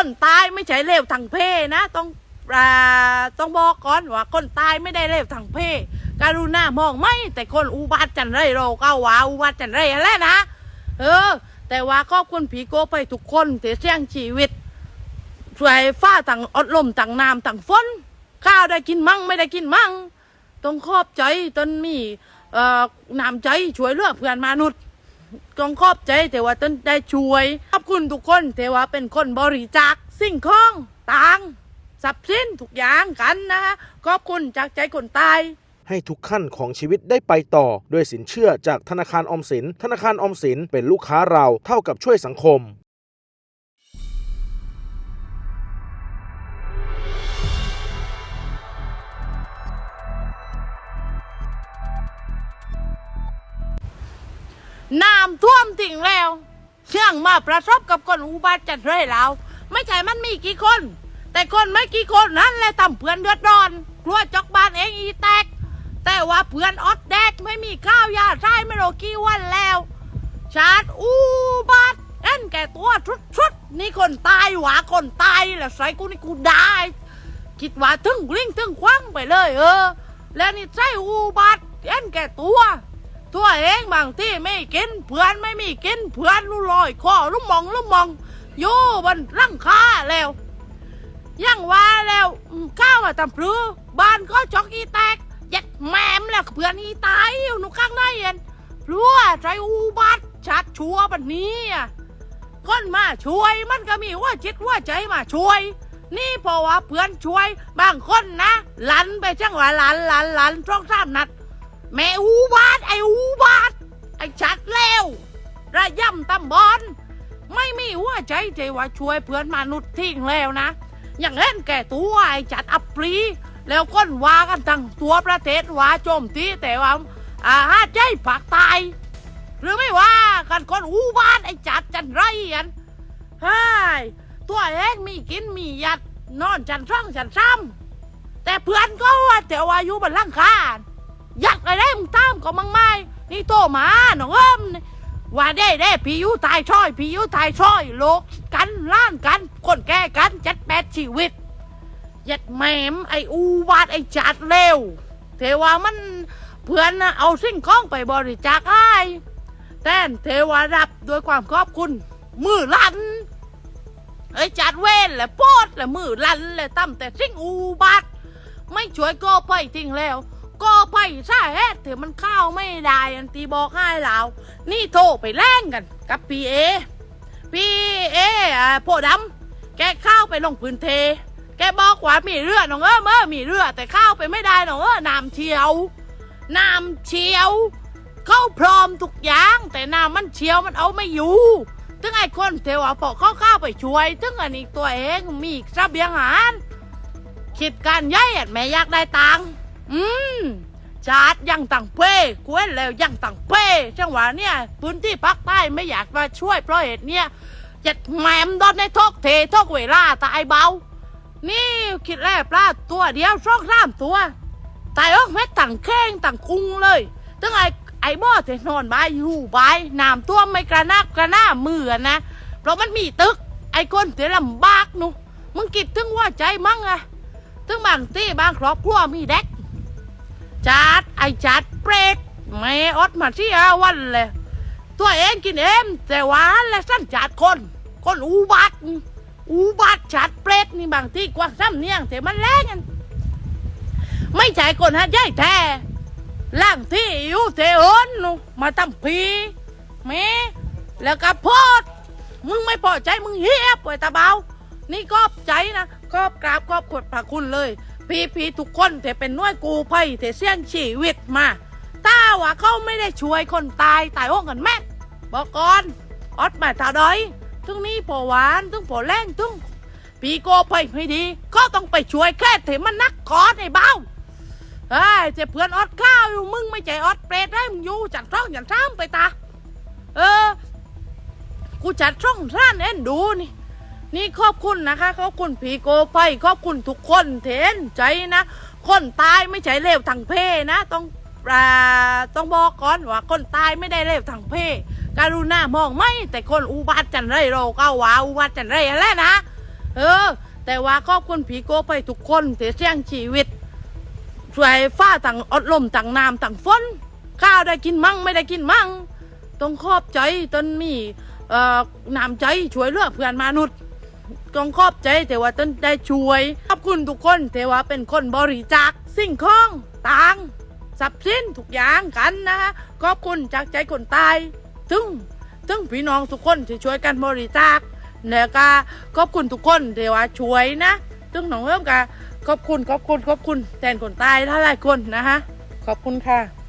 คนตายไม่ใช่เลวทางเพศนะ ต้องต้องบอกก่อนว่าคนตายไม่ได้เลวทางเพศการุณามองไม่แต่คนอุบัติจันไรเราก็ว่าอุบัติจันไรอะไรนะเออ แต่ว่าขอบคุณผีโกไปทุกคนที่เสี่ยงชีวิตช่วยฟ้าต่างอดลมต่างน้ำต่างฝนข้าวได้กินมั่งไม่ได้กินมั่งต้องขอบใจตนมีเอ่อน้ำใจช่วยเหลือเพื่อนมนุษย์ ต้องขอบใจเทว่าตนได้ช่วย ขอบคุณทุกคนเทว่าเป็นคนบริจาคสิ่งของต่างทรัพย์สินทุกอย่างกันนะคะขอบคุณจากใจคนตายให้ทุกขั้นของชีวิตได้ไปต่อ ด้วยสินเชื่อจากธนาคารออมสิน ธนาคารออมสินเป็นลูกค้าเราเท่ากับช่วยสังคม น้ำท่วมติ่งแล้ว เชื่องมาประสบกับคนอุบัติจัดเลยแล้ว ไม่ใช่มันมีกี่คน แต่คนไม่กี่คนนั้นแหละทำเพื่อนเดือดร้อนกลัวจอกบ้านเองอีแตก แต่ว่าเพื่อนออดแดกไม่มีข้าวยาใช้ไม่รู้กี่วันแล้ว ชาติอุบัติเอ็นแก่ตัวชุดชุดๆนี่คนตายหวาคนตายแหละใส่กูนี่กูได้คิดว่าถึงกลิ้งถึงคว้างไปเลยเออ แล้วนี่ใช่อุบัติเอ็นแก่ตัว ตัวเองบางที่ไม่กินเพื่อนไม่มีกินเพื่อนรู้ลอยคอลุ่มมองลุ่มมองอยู่บนร่างคาแล้วยังว่าแล้วข้าวมาทำพลือบ้านก็จอกอีแตกยัดแมมแล้วเพื่อนอีตายอยู่หนูข้างในเองพลัวใจอุบัติชัดชัวบันนี้อะคนมาช่วยมันก็มีว่าจิตว่าใจมาช่วย นี่เพราะว่าเพื่อนช่วย บางคนนะหลันไปจังหวะหลันหลันหลันช่องสามนัด แม่อูบาทไอ้อูบาทไอ้ชัดแล้วระย่ำตำบอลไม่มีหัวใจใจว่าช่วยเพื่อนมนุษย์ทิ้งแล้วนะ อย่างเล่นแก่ตัวไอ้จัดอัปรี แล้วก้นว่ากันทั้งตัวประเทศว่าโจมตีแต่ว่าอาหาใจปากตาย หรือไม่ว่ากันคนอูบาทไอ้จัดจันไรอันเฮ้ยตัวเองมีกินมียัดนอนจันช่องจันซ้ำแต่เพื่อนก็ว่าแต่ว่าอยู่บนหลังคาอ ยากอะไรมึงตามก็มังไม่นี่โตมาหนองเอิมว่าได้ได้พี่ยูตายช่อยพี่ยูตายช่อยโลกกันล้านกันคนแก่กันจัดแปดชีวิตยัดแหมมไออูวาดไอจัดเร็วเทว่ามันเพื่อนนะเอาสิ่งของไปบริจาคให้แต่เทวารับด้วยความขอบคุณมือลันไอจัดเวนแหละโพดแหละมือลันแหละตั้มแต่สิ่งอูบาดไม่ช่วยก็ไปทิ้งแล้ว ก็ไปใช่เหตุที่มันเข้าไม่ได้อันตีบอกให้เรานี่โทรไปแล่งกัน กับพีเอพีเออ่าโพดำแกเข้าไปลงพื้นเท แกบอกว่ามีเรือน้องเออเมื่อมีเรือ แต่เข้าไปไม่ได้น้องเออน้ำเชียวน้ำเชียวเข้าพร้อมทุกอย่างแต่น้ำมันเชียวมันเอาไม่อยู่ถึงไอ้คนเทวาพอเข้าข้าไปช่วยถึงอันนี้ตัวเองมีเสบียงอาหารคิดการย้ายแม่อยากได้ตังค์ อืมชาติยังต่างเป้กวนแล้วยังต่างเป้จังหวะเนี่ยพื้นที่ภาคใต้ไม่อยากมาช่วยเพราะเหตุเนี่ยจะแหมมดอนในทกเททกเวลาตายเบา นี่คิดแล้วปลาตัวเดียวช่องสามตัว ตายออกแม่ต่างแข้งต่างคุงเลยตั้งไอ้ไอ้บ่อเทนอนบายอยู่บายน้ำท่วมไม่กระนักกระหน้ามือนะ เพราะมันมีตึก ไอ้คนเสียลำบากหนูมึงคิดถึงว่าใจมั่งอะถึงบางที่บางครอบครัวมีเด็ก จัดไอจัดเปรตแม่อดมาที่อาวันเลยตัวเองกินเองแต่หวานและสั้นจัดคน คนอุบัติอุบัติจัดเปรตนี่บางที่กว้างซ้ำเนียงแต่มันแรงกันไม่ใช่คนหัดใหญ่แท้ล่างที่อยู่เทอนนูมาทำพีแม่แล้วก็โพดมึงไม่พอใจมึงเฮียบไปตาเบา นี่กอบใจนะกอบกราบกอบขวดพระคุณเลย พี่พี่ทุกคนแต่เป็นน่วยกูภัยแต่เสี่ยงชีวิตมาถ้าว่าเขาไม่ได้ช่วยคนตายตายโอ้งกันแม่บอกก่อนออดมาท่าดอยถึงนี้พอหวานถึงพอแรงถึงพี่โกภัยไม่ดี ก็ต้องไปช่วยแค่เถมันนักกอดไอ้เบ้าเอ้ยเจ็บเพื่อนออดข้าวอยู่มึงไม่ใจออดเปรตได้มึงอยู่จัดช่องอย่างซ้ไปตาเออ กูจัดช่องร้านเอ็นดูนี่ นี่ขอบคุณนะคะ ขอบคุณผีโกไฟขอบคุณทุกคนเทนใจนะ คนตายไม่ใช่เลวทางเพศนะ ต้องอ่าต้องบอกก่อนว่าคนตายไม่ได้เลวทางเพศการุณามองไม่แต่คนอุบัติจันไรเราก็ว่าอุบัติจันไรอะไรนะ เอออแต่ว่าขอบคุณผีโกไปทุกคนเสียเสี่ยงชีวิตช่วยฟ้าต่างอดลมต่างน้ำต่างฝนข้าวได้กินมั่งไม่ได้กินมั่งต้องขอบใจตนมีเอ่อน้ำใจช่วยเหลือเพื่อนมนุษย์ ต้องขอบใจแต่ว่าตนได้ช่วย ขอบคุณทุกคนแต่ว่าเป็นคนบริจาคสิ่งของต่างทรัพย์สินทุกอย่างกันนะฮะขอบคุณจากใจคนตายถึงถึงพี่น้องทุกคนที่ช่วยกันบริจาคแล้วก็ขอบคุณทุกคนเทว่าช่วยนะถึงน้องเริ่มกะขอบคุณขอบคุณขอบคุณแทนคนตายหลายๆคนนะฮะขอบคุณค่ะ